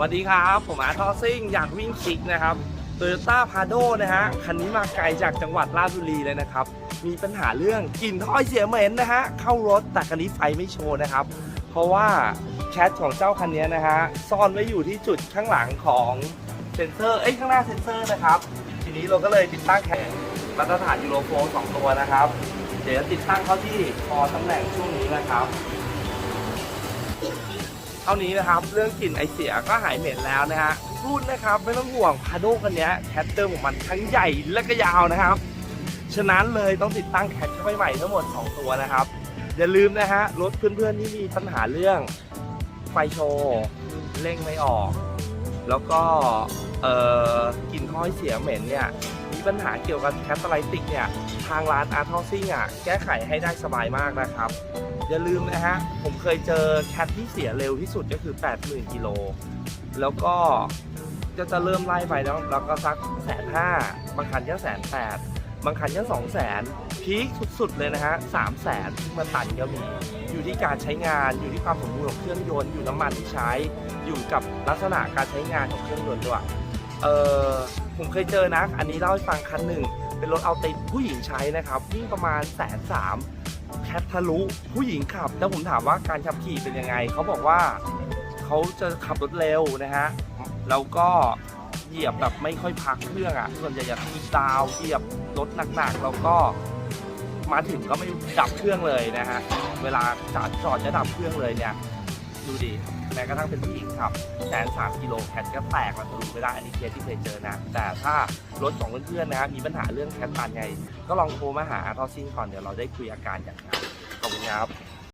สวัสดีครับ ผมอาร์ทอซิ่งอยากวิ่งชิกนะครับโตโยต้าพาโดนะฮะคันนี้มาไกลจากจังหวัดราชบุรีเลยนะครับ มีปัญหาเรื่องกลิ่นถ้อยเสียเหม็นนะฮะเข้ารถแต่คันนี้ไฟไม่โชว์นะครับ เพราะว่าแคทของเจ้าคันนี้นะฮะซ่อนไว้อยู่ที่จุดข้างหลังของเซ็นเซอร์เอ้ยข้างหน้าเซ็นเซอร์นะครับ ทีนี้เราก็เลยติดตั้งแคทมาตรฐานยูโรโฟสองตัวนะครับ เดี๋ยวติดตั้งเข้าที่คอตำแหน่งช่วงนี้นะครับ ท่านี้นะครับ เรื่องกลิ่นไอเสียก็หายเหม็นแล้วนะฮะรุ่นนะครับไม่ต้องห่วงพาโดคันนี้แคทเตอร์ของมันทั้งใหญ่และก็ยาวนะครับ ฉะนั้นเลยต้องติดตั้งแคทเข้าไปใหม่ทั้งหมด 2 ตัวนะครับ อย่าลืมนะฮะรถเพื่อนๆที่มีปัญหาเรื่องไฟโชว์เร่งไม่ออก แล้วก็เอ่อกลิ่นท้อยเสียเหม็นเนี่ยมีปัญหาเกี่ยวกับแคตตาไลติกเนี่ยทางร้านอาร์ทอซิ่งอะแก้ไขให้ได้สบายมากนะครับ อย่าลืมนะฮะ ผมเคยเจอแคทที่เสียเร็วที่สุดก็คือ 80,000กิโล แล้วก็จะจะเริ่มไล่ไปแล้วแล้วก็สักแสนห้าบางคันก็แสนแปดบางคันก็สองแสนพีคสุดๆเลยนะฮะสามแสนมาตันก็มี อยู่ที่การใช้งานอยู่ที่ความสมบูรณ์ของเครื่องยนต์อยู่น้ำมันที่ใช้อยู่กับลักษณะการใช้งานของเครื่องยนต์ด้วยเออผมเคยเจอนะ อันนี้เล่าให้ฟังคันหนึ่งเป็นรถเอาติดผู้หญิงใช้นะครับวิ่งประมาณแสนสาม แคททะลุผู้หญิงขับ แล้วผมถามว่าการขับขี่เป็นยังไง เขาบอกว่าเขาจะขับรถเร็วนะฮะ แล้วก็เหยียบแบบไม่ค่อยพักเครื่องอะ ส่วนใหญ่จะมีดาวเหยียบรถหนักๆ แล้วก็มาถึงก็ไม่ดับเครื่องเลยนะฮะ เวลาจอดจะดับเครื่องเลยเนี่ย ดูดิแม้กระทั่งเป็นผู้หญิงขับแสนสามกิโลแคทก็แตกมาทะลุไม่ได้อันนี้เคสที่เคยเจอนะ แต่ถ้ารถของเพื่อนๆนะฮะมีปัญหาเรื่องแคทตันไง ก็ลองโทรมาหาทอซิ่งก่อนเดี๋ยวเราได้คุยอาการกันครับขอบคุณครับ